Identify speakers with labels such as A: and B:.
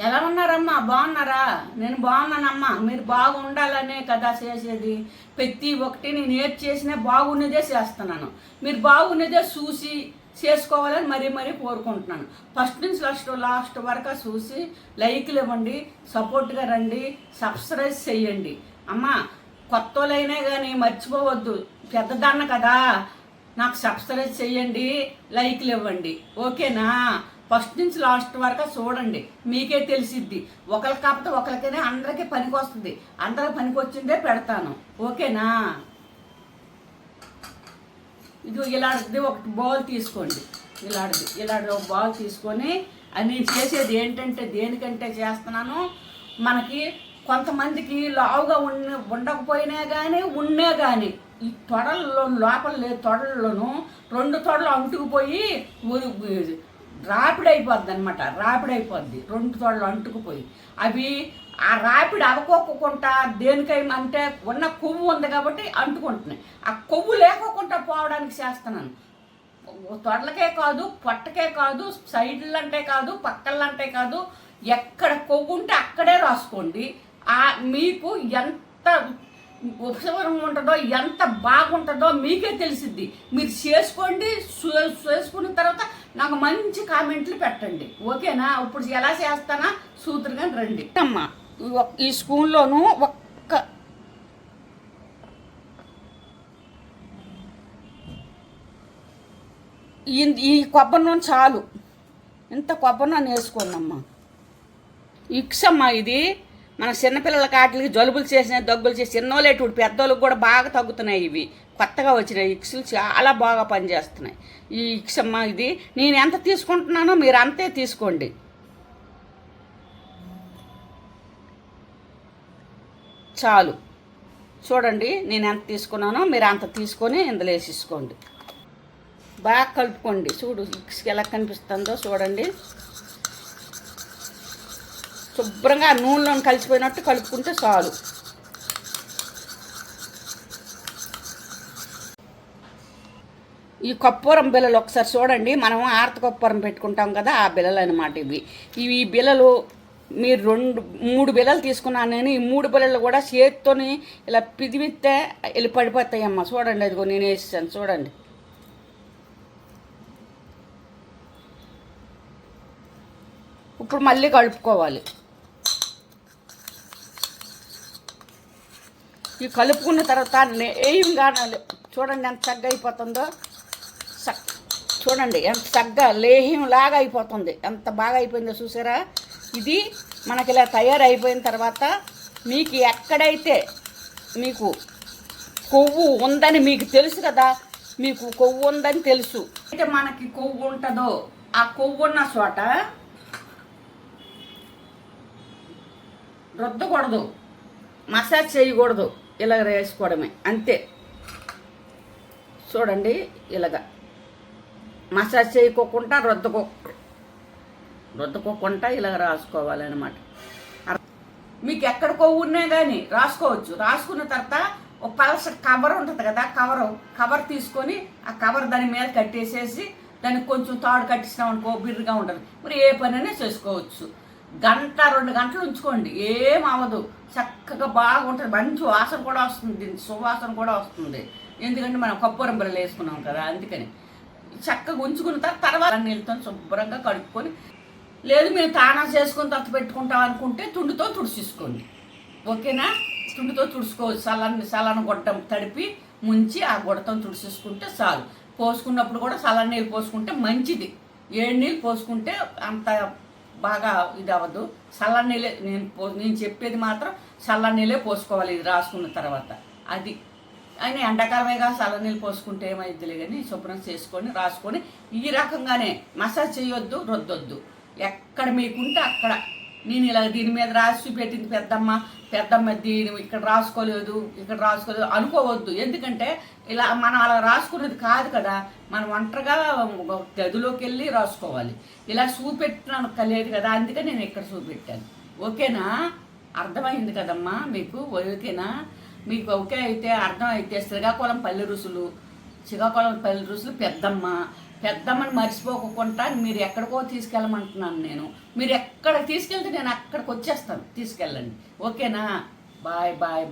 A: ఎలా ఉన్నారమ్మా? బాగున్నారా? నేను బాగున్నానమ్మా. మీరు బాగుండాలనే కదా చేసేది. ప్రతి ఒక్కటి నేను ఏది చేసినా బాగున్నదే చేస్తున్నాను. మీరు బాగున్నదే చూసి చేసుకోవాలని మరీ మరీ కోరుకుంటున్నాను. ఫస్ట్ నుంచి లాస్ట్ లాస్ట్ వరకు చూసి లైక్లు ఇవ్వండి సపోర్ట్గా రండి సబ్స్క్రైబ్ చేయండి. అమ్మా కొత్త వాళ్ళైనా కానీ మర్చిపోవద్దు. పెద్దదాన్న కదా. నాకు సబ్స్క్రైబ్ చేయండి లైక్లు ఇవ్వండి. ఓకేనా? ఫస్ట్ నుంచి లాస్ట్ వరకు చూడండి. మీకే తెలిసిద్ది. ఒకరికి కాకపోతే ఒకరికైనా అందరికీ పనికి వస్తుంది. అందరికి పనికి వచ్చిందే పెడతాను. ఓకేనా? ఇది ఇలాంటిది ఒక బౌల్ తీసుకోండి. ఇలాంటిది ఇలాంటి ఒక బౌల్ తీసుకొని అది నేను చేసేది ఏంటంటే దేనికంటే చేస్తున్నాను మనకి కొంతమందికి లావుగా ఉన్న ఉండకపోయినా కానీ ఉన్నా కానీ ఈ తొడల్లో లోపల లేదు తొడల్లోనూ రెండు తొడలు అంటుకుపోయి ఉ- రాపిడి అయిపోద్ది అనమాట రాపిడి అయిపోద్ది రెండు తోళ్ళు అంటుకుపోయి. అవి ఆ రాపిడి అవకోకుండా దేనికైనా అంటే ఉన్న కొవ్వు ఉంది కాబట్టి అంటుకుంటున్నాయి. ఆ కొవ్వు లేకోకుండా పోవడానికి చేస్తున్నాను. తొడలకే కాదు పొట్టకే కాదు సైడ్లంటే కాదు పక్కలంటే కాదు ఎక్కడ కొవ్వు ఉంటే అక్కడే రాసుకోండి. ఆ మీకు ఎంత ఉపశమనం ఉంటుందో ఎంత బాగుంటుందో మీకే తెలిసిద్ది. మీరు చేసుకోండి చే- నాకు మంచి కామెంట్లు పెట్టండి. ఓకేనా? ఇప్పుడు ఎలా చేస్తానా? సూత్రుగా రండి. అమ్మా ఈ ఒక్- ఈ ఒక్క ఈ కొబ్బరి నూనె చాలు. ఇంత కొబ్బరి నూనె వేసుకోండి అమ్మా ఇక్సమ్మా ఇది. మన చిన్నపిల్లల కాటికి జలుబులు చేసిన దగ్గులు చేసి చిన్నోళ్ళేటు పెద్దోళ్ళకి కూడా బాగా తగ్గుతున్నాయి ఇవి. కొత్తగా వచ్చిన ఇక్సులు చాలా బాగా పనిచేస్తున్నాయి. ఈ ఇక్స్ అమ్మ ఇది నేను ఎంత తీసుకుంటున్నానో మీరు అంతే తీసుకోండి. చాలు. చూడండి నేను ఎంత తీసుకున్నానో మీరు అంత తీసుకొని ఇందులో వేసేసుకోండి. బాగా కలుపుకోండి. చూడు ఇక్స్కి ఎలా కనిపిస్తుందో చూడండి. శుభ్రంగా నూనెలోని నూనెలో కలిసిపోయినట్టు కలుపుకుంటే చాలు. ఈ కప్పూరం బిల్లలు ఒకసారి చూడండి. మనం ఆర్త కప్పూరం పెట్టుకుంటాం కదా ఆ బిల్లలు అనమాట ఇవి. ఇవి ఈ బిల్లలు మీరు రెండు మూడు బిల్లలు తీసుకున్నాను నేను ఈ మూడు బిల్లలు కూడా చేతితోని ఇలా పిదివిస్తే వెళ్ళి పడిపోతాయమ్మా చూడండి అదిగో నేను వేసాను చూడండి. ఇప్పుడు మళ్ళీ కలుపుకోవాలి. ఈ కలుపుకున్న తర్వాత నేయంగా చూడండి ఎంత చక్కగా అయిపోతుందో. చక్ చూడండి ఎంత చక్కగా లేహ్యం లాగా అయిపోతుంది. ఎంత బాగా అయిపోయిందో చూసారా? ఇది మనకి ఇలా తయారైపోయిన తర్వాత మీకు ఎక్కడైతే మీకు కొవ్వు ఉందని మీకు తెలుసు కదా మీకు కొవ్వు ఉందని తెలుసు. అయితే మనకి కొవ్వు ఉంటుందో ఆ కొవ్వు ఉన్న చోట రుద్దకూడదు. మసాజ్ చేయకూడదు. ఇలాగ వేసుకోవడమే. అంతే. చూడండి ఇలాగా. మసాజ్ చేయకోకుండా రుద్దకో రుద్దకోకుండా ఇలా రాసుకోవాలన్నమాట. మీకు ఎక్కడ ఉన్నా కానీ రాసుకోవచ్చు. రాసుకున్న తర్వాత ఒక పలస కవర్ ఉంటుంది కదా కవర్ కవర్ తీసుకొని ఆ కవర్ దాని మీద కట్టేసేసి దానికి కొంచెం తాడు కట్టించినాం అనుకో బిర్రుగా ఉంటుంది. మరి ఏ పనైనా చేసుకోవచ్చు. గంట రెండు గంటలు ఉంచుకోండి. ఏం అవ్వదు. చక్కగా బాగుంటుంది. మంచి వాసన కూడా వస్తుంది. దీనికి సువాసన కూడా వస్తుంది. ఎందుకంటే మనం కొబ్బరి బిల్లలు వేసుకున్నాం కదా అందుకని. చక్కగా ఉంచుకున్న తర్వాత తర్వాత నీళ్ళతో శుభ్రంగా కడుక్కొని లేదు మేము తానా చేసుకుని తర్వాత పెట్టుకుంటాం అనుకుంటే తుండుతో తుడిచేసుకోండి. ఓకేనా? తుండుతో తుడుచుకోవచ్చు సలాన్ని సలాన గొట్టం తడిపి ముంచి ఆ గొడతం తుడిచేసుకుంటే చాలు. పోసుకున్నప్పుడు కూడా సలాన్ నీళ్ళు పోసుకుంటే మంచిది. ఏడు నీళ్ళు పోసుకుంటే అంత బాగా ఇది అవ్వదు. చల్ల నీళ్ళే నేను పో నేను చెప్పేది మాత్రం చల్ల నీళ్ళే పోసుకోవాలి ఇది రాసుకున్న తర్వాత. అది. అయినా ఎండాకాలమేగా చల్ల నీళ్ళు పోసుకుంటే ఏమైద్దిలే కానీ శుభ్రం చేసుకొని రాసుకొని ఈ రకంగానే మసాజ్ చేయొద్దు రొద్దొద్దు. ఎక్కడ మీకుంటే అక్కడ. నేను ఇలా దీని మీద రాసి పెట్టింది పెద్దమ్మ. పెద్దమ్మ దీని ఇక్కడ రాసుకోలేదు ఇక్కడ రాసుకోలేదు అనుకోవద్దు. ఎందుకంటే ఇలా మనం అలా రాసుకున్నది కాదు కదా మనం ఒంటరిగా గదిలోకి వెళ్ళి రాసుకోవాలి. ఇలా చూపెట్టినాను కలియదు కదా అందుకే నేను ఇక్కడ చూపెట్టాను. ఓకేనా? అర్థమైంది కదమ్మా మీకు? ఓకేనా? మీకు ఓకే అయితే అర్థం అయితే శ్రీకాకుళం పల్లె రుసులు. శ్రీకాకుళం పల్లె రుసులు పెద్దమ్మ. పెద్దమ్మని మర్చిపోకుండా మీరు ఎక్కడికో తీసుకెళ్ళమంటున్నాను నేను. మీరు ఎక్కడికి తీసుకెళ్తే నేను అక్కడికి వచ్చేస్తాను. తీసుకెళ్ళండి. ఓకేనా? Bye bye.